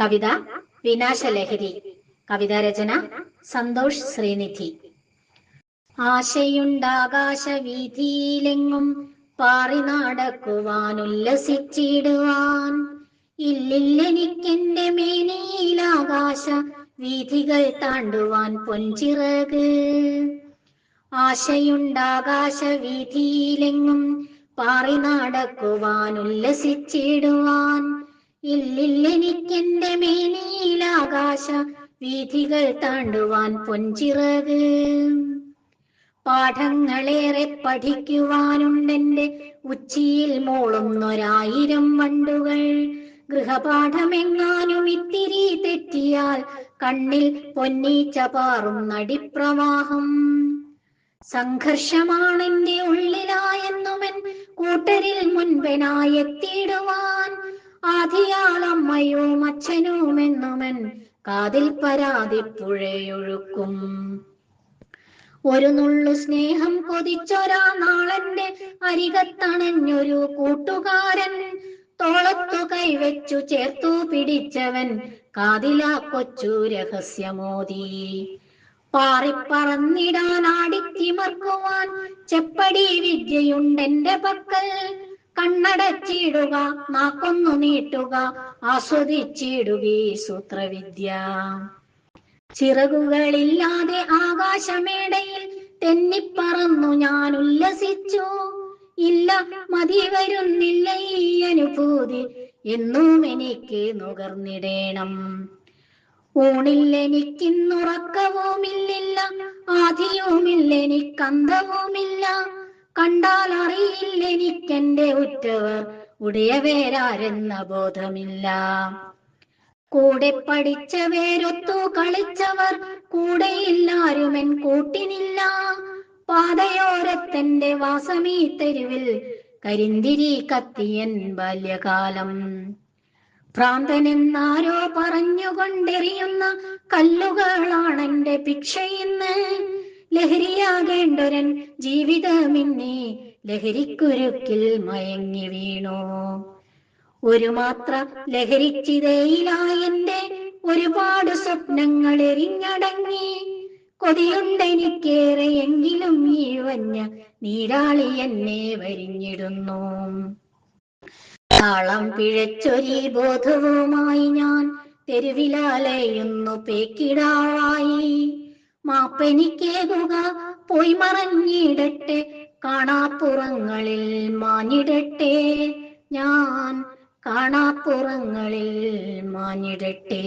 കവിത വിനാശലഹരി. കവിതാരചന സന്തോഷ് ശ്രീനിധി. ആശയുണ്ടാകാശവീതിയിലെങ്ങും പാറി നടക്കുവാൻ ഉല്ലസിച്ചിടുവാൻ ഇല്ലില്ലെനിക്കെന്റെ മേനിയിലാകാശ വീഥികൾ താണ്ടുവാൻ പൊൻചിറക്. ആശയുണ്ടാകാശ വീതിയിലെങ്ങും പാറി നടക്കുവാൻ ഉല്ലസിച്ചിടുവാൻ ഇല്ലില്ലെനിക്കെന്റെ മേനിയിലാകാശ വീഥികൾ താണ്ടുവാൻ പൊൻചിറക് പാഠങ്ങളേറെ പഠിക്കുവാനുണ്ടെന്റെ ഉച്ചിയിൽ മോളുന്നൊരായിരം വണ്ടുകൾ. ഗൃഹപാഠമെങ്ങാനും ഇത്തിരി തെറ്റിയാൽ കണ്ണിൽ പൊന്നീച്ച പാറും നടിപ്രവാഹം. സംഘർഷമാണെന്റെ ഉള്ളിലായെന്നുമെൻ കൂട്ടരിൽ മുൻപനായെത്തിയിടുവാൻ. ആദിയാളമ്മയും അച്ഛനുമെന്നുമൻ കാതിൽ പരാതി പുഴയൊഴുക്കും. ഒരു നുള്ളു സ്നേഹം കൊതിച്ചൊരാ നാളന്റെ അരികത്തണഞ്ഞൊരു കൂട്ടുകാരൻ തോളത്തു കൈവച്ചു ചേർത്തു പിടിച്ചവൻ കാതിലാ കൊച്ചു രഹസ്യമോദി പാറിപ്പറന്നിടാൻ ആടിത്തിമർക്കുവാൻ ചെപ്പടി വിദ്യയുണ്ടെന്റെ പക്കൽ കണ്ണടച്ചിടുക നാക്കൊന്നു നീട്ടുക ആസ്വദിച്ചിടുകീ സൂത്രവിദ്യ. ചിറകുകളില്ലാതെ ആകാശമേടയിൽ തെന്നിപ്പറന്നു ഞാൻ ഉല്ലസിച്ചു. ഇല്ല മതി വരുന്നില്ല ഈ അനുഭൂതി എന്നും എനിക്ക് നുകർന്നിടേണം. ഊണില്ലെനിക്കിന്നുറക്കവുമില്ലില്ല ആധിയുമില്ലെനിക്കന്തവുമില്ല കണ്ടാൽ അറിയില്ല എനിക്കെന്റെ ഉറ്റവർ ഉടയവേരാരെന്ന ബോധമില്ല. കൂടെ പഠിച്ചവേരൊത്തു കളിച്ചവർ കൂടെയില്ലാരുമെൻ കൂട്ടിനില്ല. പാതയോരത്തെന്റെ വാസമീ തെരുവിൽ കരിന്തിരി കത്തിയൻ ബാല്യകാലം. ഭ്രാന്തനെന്നാരോ പറഞ്ഞുകൊണ്ടെറിയുന്ന കല്ലുകളാണെന്റെ ഭിക്ഷയിന്ന് ലഹരിയാകേണ്ടൊരൻ ജീവിതമിന്നെ ലഹരിക്കുരുക്കിൽ മയങ്ങി വീണു. ഒരു മാത്ര ലഹരിച്ചിതയിലായെന്റെ ഒരുപാട് സ്വപ്നങ്ങൾ എരിഞ്ഞടങ്ങി കൊതിയുണ്ടെനിക്കേറെ എങ്കിലും ഈ വഞ്ഞ നീരാളി എന്നെ വരിഞ്ഞിടുന്നു. താളം പിഴച്ചൊരി ബോധവുമായി ഞാൻ തെരുവിലാലയുന്നു പേക്കിടാവായി മാപ്പെനിക്കേകുക പോയി മറഞ്ഞിടട്ടെ കാണാപ്പുറങ്ങളിൽ മാഞ്ഞിടട്ടെ. ഞാൻ കാണാപ്പുറങ്ങളിൽ മാഞ്ഞിടട്ടെ.